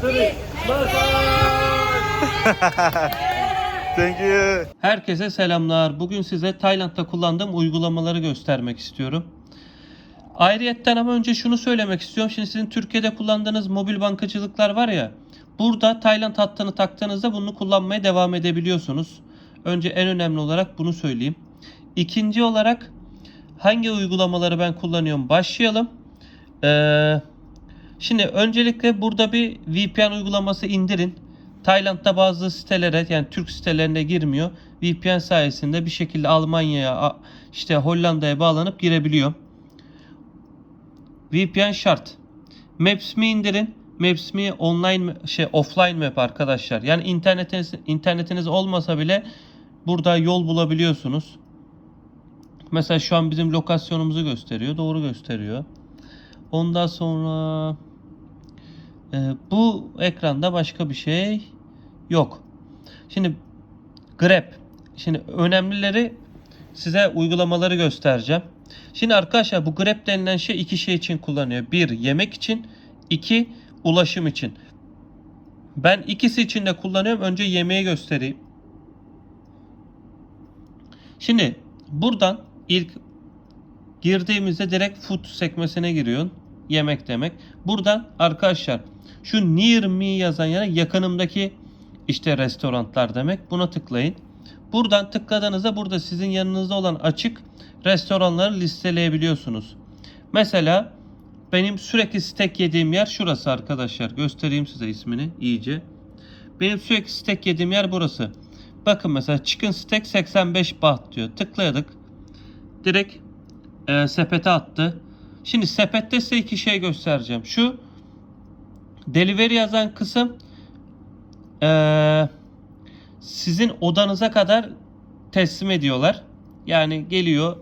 three. Thank you. Herkese selamlar. Bugün size Tayland'da kullandığım uygulamaları göstermek istiyorum. Ayrıyetten ama önce şunu söylemek istiyorum. Şimdi sizin Türkiye'de kullandığınız mobil bankacılıklar var ya. Burada Tayland hattını taktığınızda bunu kullanmaya devam edebiliyorsunuz. Önce en önemli olarak bunu söyleyeyim. İkinci olarak hangi uygulamaları ben kullanıyorum? Başlayalım. Ee, şimdi öncelikle burada bir VPN uygulaması indirin. Tayland'da bazı sitelere yani Türk sitelerine girmiyor. VPN sayesinde bir şekilde Almanya'ya işte Hollanda'ya bağlanıp girebiliyor. VPN şart. Maps.me indirin. Maps.me online şey offline map arkadaşlar. Yani internetiniz internetiniz olmasa bile burada yol bulabiliyorsunuz. Mesela şu an bizim lokasyonumuzu gösteriyor. Doğru gösteriyor. Ondan sonra e, bu ekranda başka bir şey yok. Şimdi Grab. Şimdi önemlileri size uygulamaları göstereceğim. Şimdi arkadaşlar bu Grab denilen şey iki şey için kullanıyor. Bir yemek için, iki ulaşım için. Ben ikisi için de kullanıyorum. Önce yemeği göstereyim. Şimdi buradan ilk girdiğimizde direkt food sekmesine giriyorsun. Yemek demek. Buradan arkadaşlar şu near me yazan yere yakınımdaki işte restoranlar demek. Buna tıklayın. Buradan tıkladığınızda burada sizin yanınızda olan açık restoranları listeleyebiliyorsunuz. Mesela benim sürekli steak yediğim yer şurası arkadaşlar. Göstereyim size ismini iyice. Benim sürekli steak yediğim yer burası. Bakın mesela chicken steak 85 baht diyor. Tıkladık. Direkt e, sepete attı. Şimdi sepette size iki şey göstereceğim. Şu delivery yazan kısım e, sizin odanıza kadar teslim ediyorlar. Yani geliyor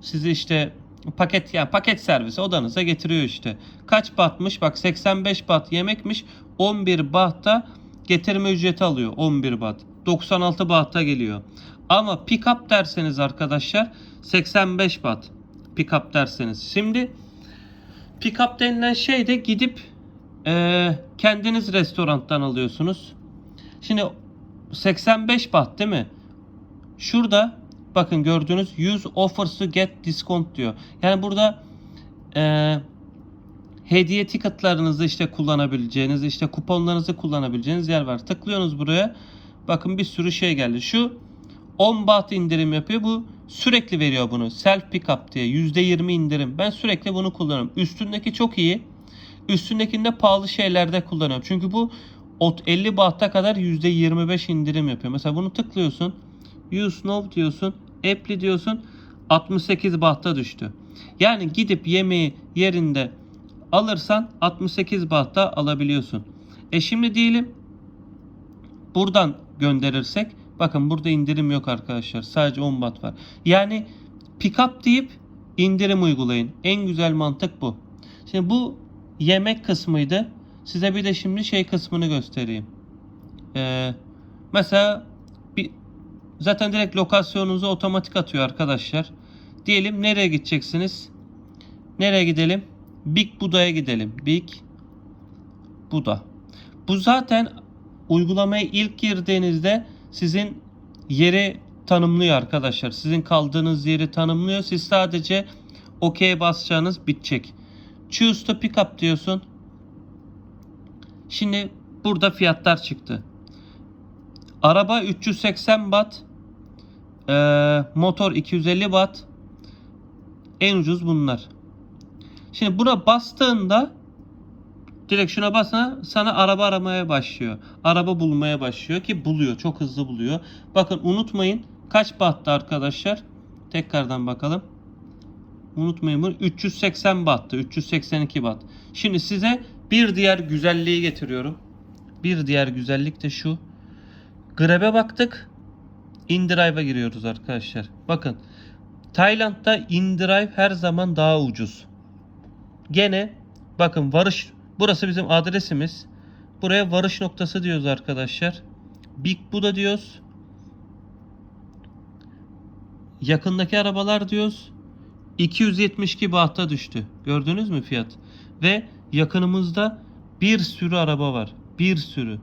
sizi işte paket yani paket servisi odanıza getiriyor işte. Kaç batmış? Bak 85 bat yemekmiş. 11 bahta getirme ücreti alıyor. 11 bat. 96 bahta geliyor. Ama pick up derseniz arkadaşlar 85 bat. Pick up derseniz. Şimdi pick up denilen şey de gidip eee, kendiniz restorandan alıyorsunuz. Şimdi 85 baht değil mi? Şurada bakın gördüğünüz use offers to get discount diyor. Yani burada eee, hediye ticketlarınızı işte kullanabileceğiniz, işte kuponlarınızı kullanabileceğiniz yer var. Tıklıyorsunuz buraya. Bakın bir sürü şey geldi. Şu 10 baht indirim yapıyor. Bu sürekli veriyor bunu. Self pick diye %20 indirim. Ben sürekli bunu kullanıyorum. Üstündeki çok iyi. Üstündekinde pahalı şeylerde kullanıyorum. Çünkü bu ot 50 bahta kadar %25 indirim yapıyor. Mesela bunu tıklıyorsun. Use now diyorsun. Apply diyorsun. 68 bahta düştü. Yani gidip yemeği yerinde alırsan 68 bahta alabiliyorsun. E şimdi diyelim buradan gönderirsek bakın burada indirim yok arkadaşlar. Sadece 10 baht var. Yani pick up deyip indirim uygulayın. En güzel mantık bu. Şimdi bu yemek kısmıydı. Size bir de şimdi şey kısmını göstereyim. Ee, mesela bir, zaten direkt lokasyonunuzu otomatik atıyor arkadaşlar. Diyelim nereye gideceksiniz? Nereye gidelim? Big Buda'ya gidelim. Big Buda. Bu zaten uygulamaya ilk girdiğinizde sizin yeri tanımlıyor arkadaşlar. Sizin kaldığınız yeri tanımlıyor. Siz sadece OK basacağınız bitecek. Choose to pick up diyorsun. Şimdi burada fiyatlar çıktı. Araba 380 baht. Ee, motor 250 baht. En ucuz bunlar. Şimdi buna bastığında direkt şuna basına sana araba aramaya başlıyor. Araba bulmaya başlıyor ki buluyor. Çok hızlı buluyor. Bakın unutmayın kaç bahttı arkadaşlar? Tekrardan bakalım. Unutmayın bunu 380 bahtı. 382 baht. Şimdi size bir diğer güzelliği getiriyorum. Bir diğer güzellik de şu. Grab'e baktık. InDrive'a giriyoruz arkadaşlar. Bakın Tayland'da InDrive her zaman daha ucuz. Gene bakın varış burası bizim adresimiz. Buraya varış noktası diyoruz arkadaşlar. Big Buddha diyoruz. Yakındaki arabalar diyoruz. 272 bahta düştü. Gördünüz mü fiyat? Ve yakınımızda bir sürü araba var. Bir sürü.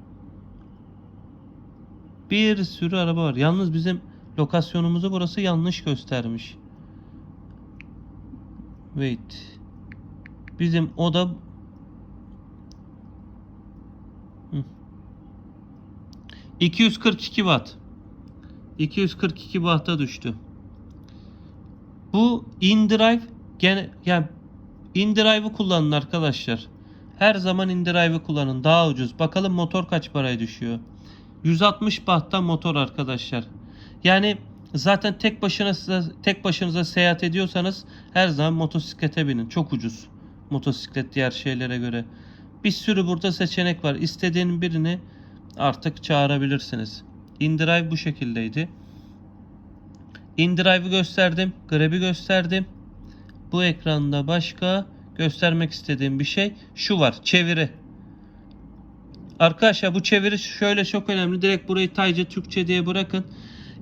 Bir sürü araba var. Yalnız bizim lokasyonumuzu burası yanlış göstermiş. Wait. Bizim oda Hı. 242 watt. 242 watt'a düştü. Bu InDrive gene yani InDrive'ı kullanın arkadaşlar. Her zaman InDrive'ı kullanın. Daha ucuz. Bakalım motor kaç paraya düşüyor. 160 watt'ta motor arkadaşlar. Yani zaten tek başına tek başınıza seyahat ediyorsanız her zaman motosiklete binin. Çok ucuz. Motosiklet diğer şeylere göre. Bir sürü burada seçenek var. İstediğin birini artık çağırabilirsiniz. InDrive bu şekildeydi. InDrive'ı gösterdim. Grab'i gösterdim. Bu ekranda başka göstermek istediğim bir şey şu var. Çeviri. Arkadaşlar bu çeviri şöyle çok önemli. Direkt burayı Tayca Türkçe diye bırakın.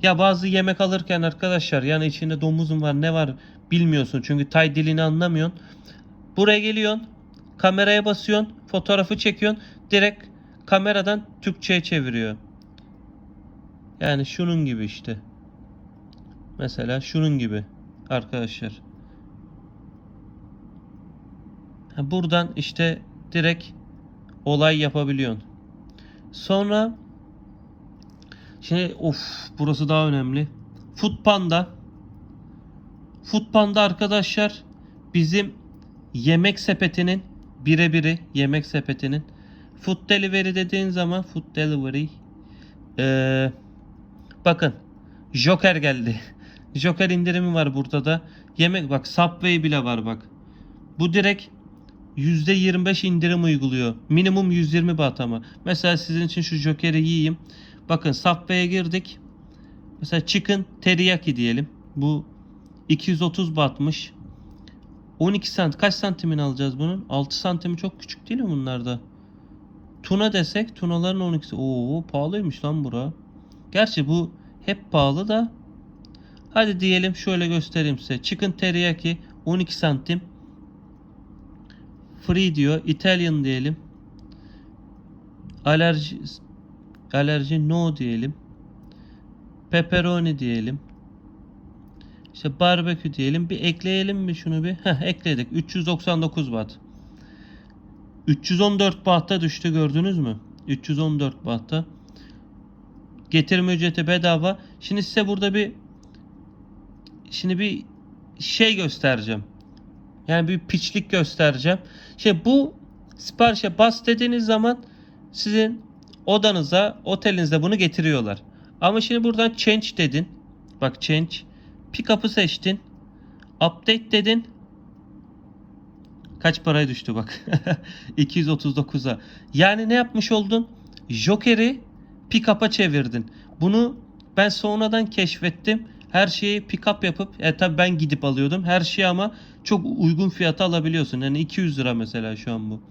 Ya bazı yemek alırken arkadaşlar yani içinde domuzun var ne var bilmiyorsun. Çünkü Tay dilini anlamıyorsun. Buraya geliyorsun. Kameraya basıyorsun. Fotoğrafı çekiyorsun. Direkt kameradan Türkçe'ye çeviriyor. Yani şunun gibi işte. Mesela şunun gibi arkadaşlar. Buradan işte direkt olay yapabiliyorsun. Sonra şimdi of burası daha önemli. Foodpanda Foodpanda arkadaşlar bizim yemek sepetinin birebiri yemek sepetinin food delivery dediğin zaman food delivery ee, bakın Joker geldi. Joker indirimi var burada da. Yemek bak Subway bile var bak. Bu direkt %25 indirim uyguluyor. Minimum 120 baht ama. Mesela sizin için şu Joker'i yiyeyim. Bakın Subway'e girdik. Mesela chicken teriyaki diyelim. Bu 230 bahtmış. 12 sant. Kaç santimini alacağız bunun? 6 santimi çok küçük değil mi bunlarda? Tuna desek tunaların 12'si. Oo pahalıymış lan bura. Gerçi bu hep pahalı da. Hadi diyelim şöyle göstereyim size. Chicken teriyaki 12 santim. Free diyor. Italian diyelim. Alerji alerji no diyelim. Pepperoni diyelim. İşte barbekü diyelim. Bir ekleyelim mi şunu bir? Heh, ekledik. 399 watt. 314 bahta düştü gördünüz mü? 314 bahta. Getirme ücreti bedava. Şimdi size burada bir şimdi bir şey göstereceğim. Yani bir piçlik göstereceğim. Şey bu siparişe bas dediğiniz zaman sizin odanıza, otelinizde bunu getiriyorlar. Ama şimdi buradan change dedin. Bak change. Pick up'ı seçtin. Update dedin. Kaç paraya düştü bak. 239'a. Yani ne yapmış oldun? Joker'i pick up'a çevirdin. Bunu ben sonradan keşfettim. Her şeyi pick up yapıp e tabi ben gidip alıyordum. Her şeyi ama çok uygun fiyata alabiliyorsun. Yani 200 lira mesela şu an bu.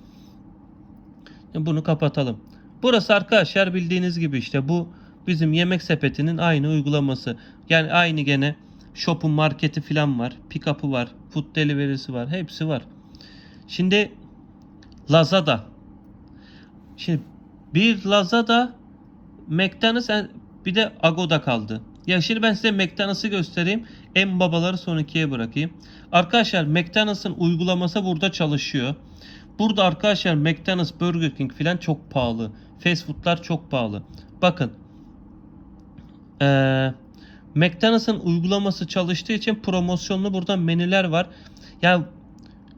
Bunu kapatalım. Burası arkadaşlar bildiğiniz gibi işte bu bizim yemek sepetinin aynı uygulaması. Yani aynı gene shop'un marketi falan var. Pick up'ı var. Food delivery'si var. Hepsi var. Şimdi Lazada. Şimdi bir Lazada McDonald's bir de Agoda kaldı. Ya şimdi ben size McDonald's'ı göstereyim. En babaları son ikiye bırakayım. Arkadaşlar McDonald's'ın uygulaması burada çalışıyor. Burada arkadaşlar McDonald's, Burger King filan çok pahalı. Fast food'lar çok pahalı. Bakın. Ee, McDonald's'ın uygulaması çalıştığı için promosyonlu burada menüler var. Ya,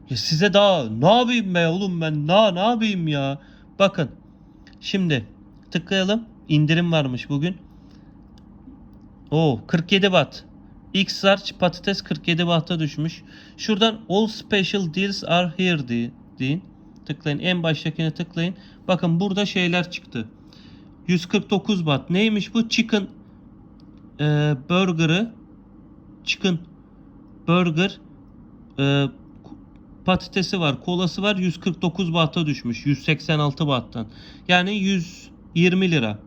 ya size daha ne yapayım be oğlum ben daha ne yapayım ya. Bakın. Şimdi tıklayalım. İndirim varmış bugün. Oo 47 watt. X large patates 47 watt'a düşmüş. Şuradan all special deals are here di- deyin. Tıklayın. En baştakine tıklayın. Bakın burada şeyler çıktı. 149 watt. Neymiş bu? Chicken e, burger'ı chicken burger e, patatesi var, kolası var. 149 watt'a düşmüş. 186 watt'tan. Yani 120 lira.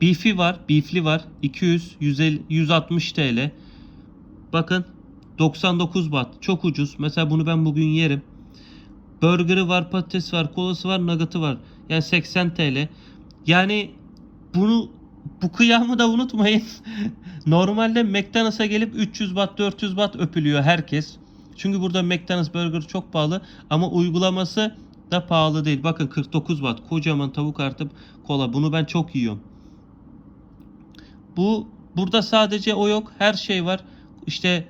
Beef'i var, beefli var. 200, 150, 160 TL. Bakın 99 watt. Çok ucuz. Mesela bunu ben bugün yerim. Burger'ı var, patates var, kolası var, nugget'ı var. Yani 80 TL. Yani bunu bu kıyamı da unutmayın. Normalde McDonald's'a gelip 300 watt 400 watt öpülüyor herkes. Çünkü burada McDonald's burger çok pahalı ama uygulaması da pahalı değil. Bakın 49 watt kocaman tavuk artıp kola. Bunu ben çok yiyorum. Bu burada sadece o yok. Her şey var. İşte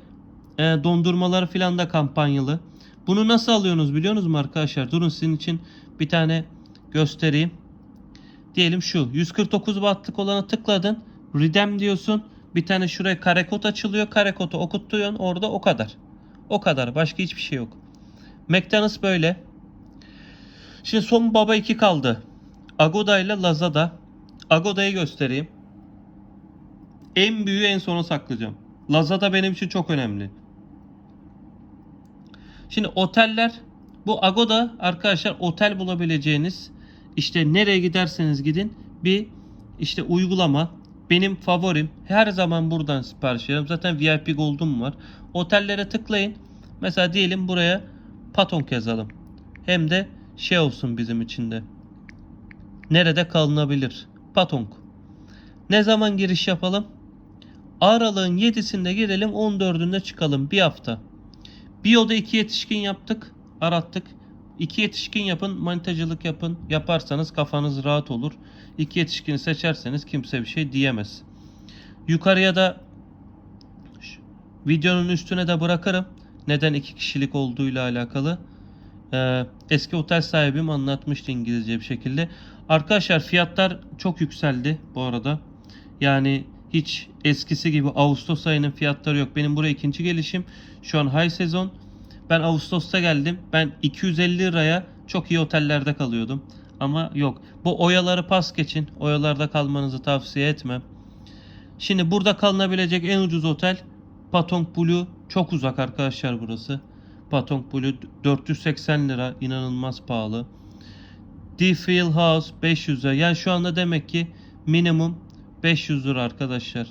e, dondurmalar filan da kampanyalı. Bunu nasıl alıyorsunuz biliyor musunuz mu arkadaşlar? Durun sizin için bir tane göstereyim. Diyelim şu 149 wattlık olana tıkladın. Redeem diyorsun. Bir tane şuraya karekod açılıyor. Karekodu okutturuyorsun. Orada o kadar. O kadar. Başka hiçbir şey yok. McDonald's böyle. Şimdi son baba 2 kaldı. Agoda ile Lazada. Agoda'yı göstereyim. En büyüğü en sona saklayacağım. Lazada benim için çok önemli. Şimdi oteller bu Agoda arkadaşlar otel bulabileceğiniz işte nereye giderseniz gidin bir işte uygulama benim favorim. Her zaman buradan sipariş veriyorum. Zaten VIP Gold'um var. Otellere tıklayın. Mesela diyelim buraya Patong yazalım. Hem de şey olsun bizim için de. Nerede kalınabilir? Patong. Ne zaman giriş yapalım? Aralığın 7'sinde girelim 14'ünde çıkalım. Bir hafta. Biyo'da iki yetişkin yaptık. Arattık. İki yetişkin yapın. Manitacılık yapın. Yaparsanız kafanız rahat olur. İki yetişkini seçerseniz kimse bir şey diyemez. Yukarıya da videonun üstüne de bırakırım. Neden iki kişilik olduğuyla alakalı. Ee, eski otel sahibim anlatmıştı İngilizce bir şekilde. Arkadaşlar fiyatlar çok yükseldi bu arada. Yani hiç eskisi gibi Ağustos ayının fiyatları yok. Benim buraya ikinci gelişim. Şu an high sezon. Ben Ağustos'ta geldim. Ben 250 liraya çok iyi otellerde kalıyordum. Ama yok. Bu oyaları pas geçin. Oyalarda kalmanızı tavsiye etmem. Şimdi burada kalınabilecek en ucuz otel Patong Blue. Çok uzak arkadaşlar burası. Patong Blue 480 lira. inanılmaz pahalı. Deerfield House 500 lira. Yani şu anda demek ki minimum 500 lira arkadaşlar.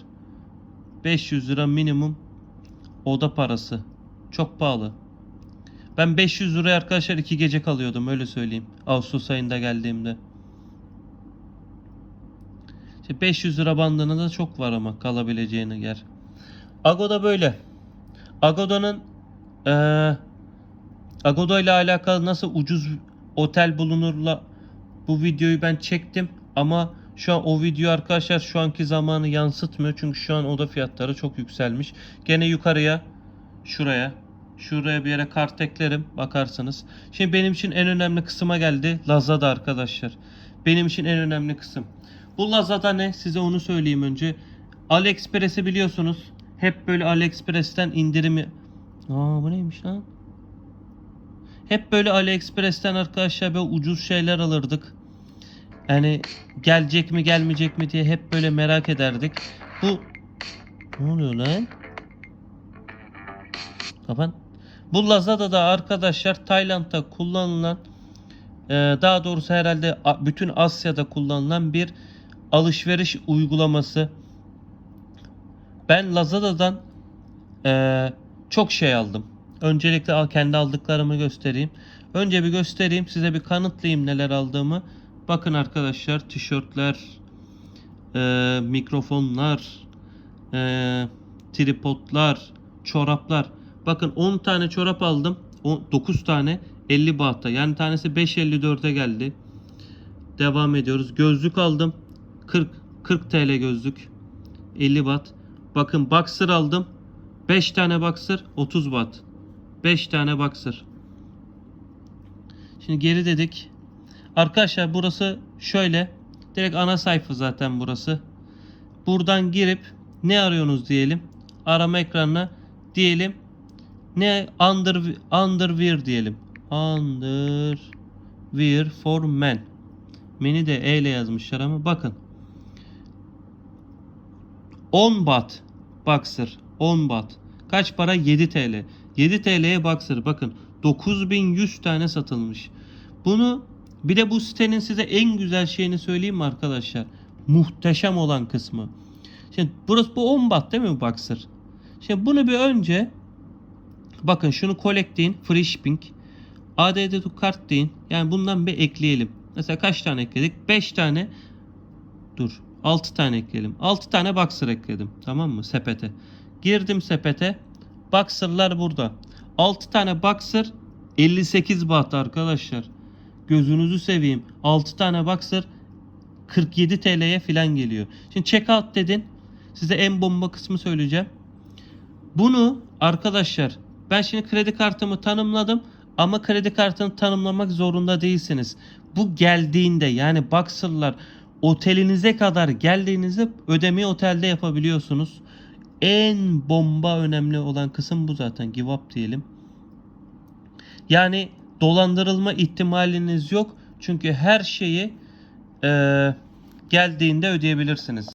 500 lira minimum oda parası. Çok pahalı. Ben 500 liraya arkadaşlar 2 gece kalıyordum öyle söyleyeyim. Ağustos ayında geldiğimde. İşte 500 lira bandında da çok var ama kalabileceğini yer. Agoda böyle. Agoda'nın eee Agoda ile alakalı nasıl ucuz otel bulunurla bu videoyu ben çektim ama şu an o video arkadaşlar şu anki zamanı yansıtmıyor çünkü şu an oda fiyatları çok yükselmiş. Gene yukarıya şuraya şuraya bir yere kart eklerim bakarsınız. Şimdi benim için en önemli kısma geldi Lazada arkadaşlar. Benim için en önemli kısım. Bu Lazada ne? Size onu söyleyeyim önce. AliExpress'i biliyorsunuz. Hep böyle AliExpress'ten indirimi... Aa bu neymiş lan? Hep böyle AliExpress'ten arkadaşlar böyle ucuz şeyler alırdık. Yani gelecek mi gelmeyecek mi diye hep böyle merak ederdik. Bu ne oluyor lan? Kapan. Bu Lazada'da arkadaşlar Tayland'da kullanılan e, daha doğrusu herhalde bütün Asya'da kullanılan bir alışveriş uygulaması. Ben Lazada'dan e, çok şey aldım. Öncelikle kendi aldıklarımı göstereyim. Önce bir göstereyim size bir kanıtlayayım neler aldığımı. Bakın arkadaşlar tişörtler, e, mikrofonlar, e, tripodlar, çoraplar. Bakın 10 tane çorap aldım. 9 tane 50 bahta. Yani tanesi 5.54'e geldi. Devam ediyoruz. Gözlük aldım. 40 40 TL gözlük. 50 baht. Bakın boxer aldım. 5 tane boxer 30 baht. 5 tane boxer. Şimdi geri dedik. Arkadaşlar burası şöyle. Direkt ana sayfa zaten burası. Buradan girip ne arıyorsunuz diyelim. Arama ekranına diyelim. Ne under underwear diyelim. Underwear for men. Menü de E ile yazmışlar ama bakın. 10 bat boxer 10 bat. Kaç para? 7 TL. 7 TL'ye boxer bakın 9100 tane satılmış. Bunu bir de bu sitenin size en güzel şeyini söyleyeyim mi arkadaşlar? Muhteşem olan kısmı. Şimdi burası bu 10 bat değil mi boxer? Şimdi bunu bir önce bakın şunu collecting free shipping ADD to kart deyin. Yani bundan bir ekleyelim. Mesela kaç tane ekledik? 5 tane. Dur. 6 tane ekleyelim. 6 tane boxer ekledim. Tamam mı? Sepete. Girdim sepete. Boxer'lar burada. 6 tane boxer 58 baht arkadaşlar. Gözünüzü seveyim. 6 tane boxer 47 TL'ye filan geliyor. Şimdi checkout dedin. Size en bomba kısmı söyleyeceğim. Bunu arkadaşlar ben şimdi kredi kartımı tanımladım ama kredi kartını tanımlamak zorunda değilsiniz. Bu geldiğinde yani Boxer'lar otelinize kadar geldiğinizde ödemeyi otelde yapabiliyorsunuz. En bomba önemli olan kısım bu zaten. Give up diyelim. Yani dolandırılma ihtimaliniz yok. Çünkü her şeyi eee, geldiğinde ödeyebilirsiniz.